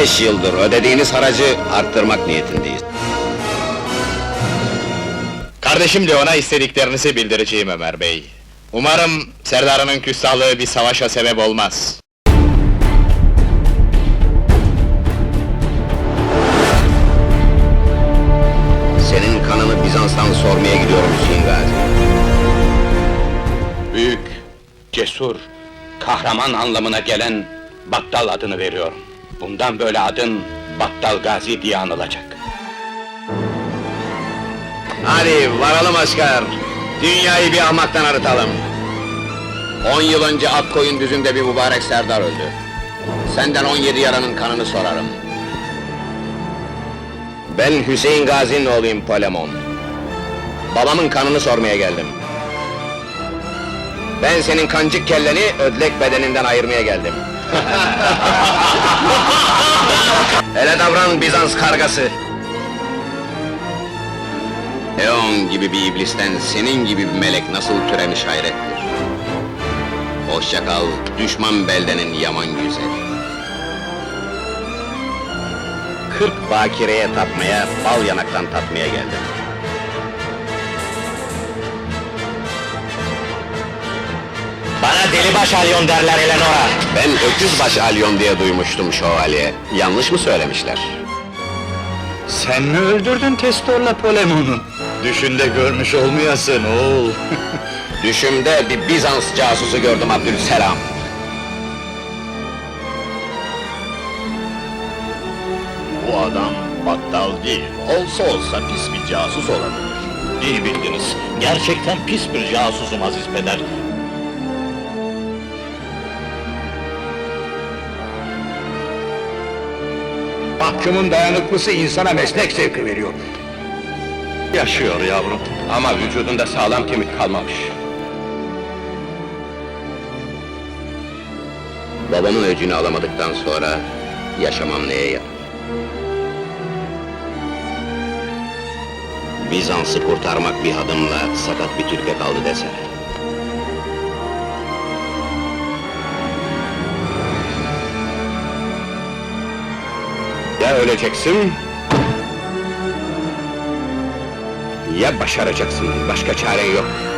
Beş yıldır ödediğiniz haracı arttırmak niyetindeyiz. Kardeşim Leon'a istediklerinizi bildireceğim Ömer Bey. Umarım Serdar'ın küstahlığı bir savaşa sebep olmaz. Senin kanını Bizans'tan sormaya gidiyorum Hüseyin Gazi. Büyük, cesur, kahraman anlamına gelen Battal adını veriyorum. Bundan böyle adın Battal Gazi diye anılacak. Hadi varalım asker. Dünyayı bir ahmaktan arıtalım. On yıl önce Akkoyun düzünde bir mübarek Serdar öldü. Senden 17 yaranın kanını sorarım. Ben Hüseyin Gazi'nin oğluyum Polemon. Babamın kanını sormaya geldim. Ben senin kancık kelleni ödlek bedeninden ayırmaya geldim. Hele davran Bizans kargası! Eon gibi bir iblisten senin gibi bir melek nasıl türemiş hayrettir. Hoşça kal, düşman beldenin yaman güzeli. Kırk bakireye tapmaya, bal yanaktan tatmaya geldim. Delibaş alyon derler Eleanora. Ben öküzbaş alyon diye duymuştum şövalye. Yanlış mı söylemişler? Sen mi öldürdün Testor'la Polemon'u? Düşünde görmüş olmayasın oğul. Düşümde bir Bizans casusu gördüm Abdülselam. Bu adam battal değil, olsa olsa pis bir casus olabilir. İyi bildiniz, gerçekten pis bir casusum Aziz Peder. Mahkumun dayanıklısı insana meslek zevki veriyor. Yaşıyor yavrum. Ama vücudunda sağlam kemik kalmamış. Babamın öcünü alamadıktan sonra yaşamam neye yarar? Bizans'ı kurtarmak bir adımla sakat bir Türk'e kaldı desene. Ya öleceksin... ...ya başaracaksın, başka çaren yok.